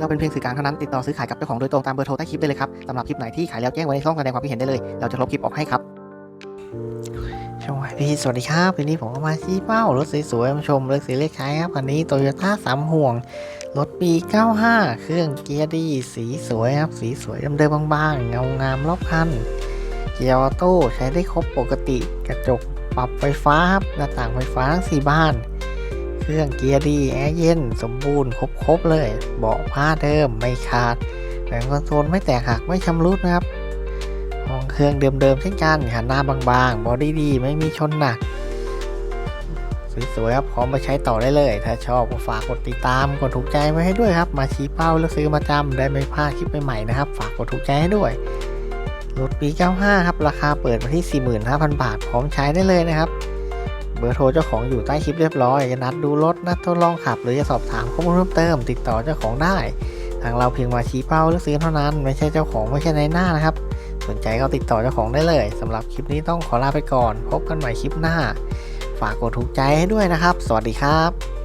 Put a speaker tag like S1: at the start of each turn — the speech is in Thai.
S1: เราเป็นเพียงสื่อกลางเท่านั้นติดต่อซื้อขายกับเจ้าของโดยตรงตามเบอร์โทรใต้คลิปได้เลยครับสำหรับคลิปไหนที่ขายแล้วแจ้งไว้ในช่องแสดงความคิดเห็นได้เลย เราจะลบคลิปออกให้ครับสวัสดีสวัสดีครับวันนี้ผมก็มาชี้เป้ารถสวยๆมาชมเลือกสีเลขขายครับคันนี้โตโยต้าสามห่วง รถปี 95 เครื่องเกียร์ดี สีสวยครับ สีสวยเดิมๆบางๆ เงางามรอบคัน เกียร์ออโต้ใช้ได้ครบปกติ กระจกปรับไฟฟ้าครับหน้าต่างไฟฟ้าทั้ง 4 บ้าน รื่องเกียร์ดีแอร์เย็นสมบูรณ์ครบๆเลย เบาะผ้าเดิมไม่ขาดแผงคอนโซลไม่แตกหักไม่ชำรุดนะครับห้องเครื่องเดิมๆเช่นกันหันหน้าบางๆบอดี้ดีไม่มีชนหนักสวยๆครับพร้อมไปใช้ต่อได้เลย ถ้าชอบก็ฝากกดติดตามกดถูกใจไว้ให้ด้วยครับ มาชี้เป้าแล้วซื้อมาจำได้ไม่พลาดคลิปใหม่ๆนะครับ ฝากกดถูกใจให้ด้วยรถปี 95 ครับ ราคาเปิดมาที่ 45,000 บาท พร้อมใช้ได้เลยนะครับ เบอร์โทรเจ้าของอยู่ใต้คลิปเรียบร้อยจะนัดดูรถนัดทดลองขับ หรือจะสอบถามข้อมูลเพิ่มเติม ติดต่อเจ้าของได้ ทางเราเพียงมาชี้เป้าเลือกซื้อเท่านั้น ไม่ใช่เจ้าของไม่ใช่ในหน้านะครับ สนใจก็ติดต่อเจ้าของได้เลยสำหรับคลิปนี้ต้องขอลาไปก่อน พบกันใหม่คลิปหน้า ฝากกดถูกใจให้ด้วยนะครับ สวัสดีครับ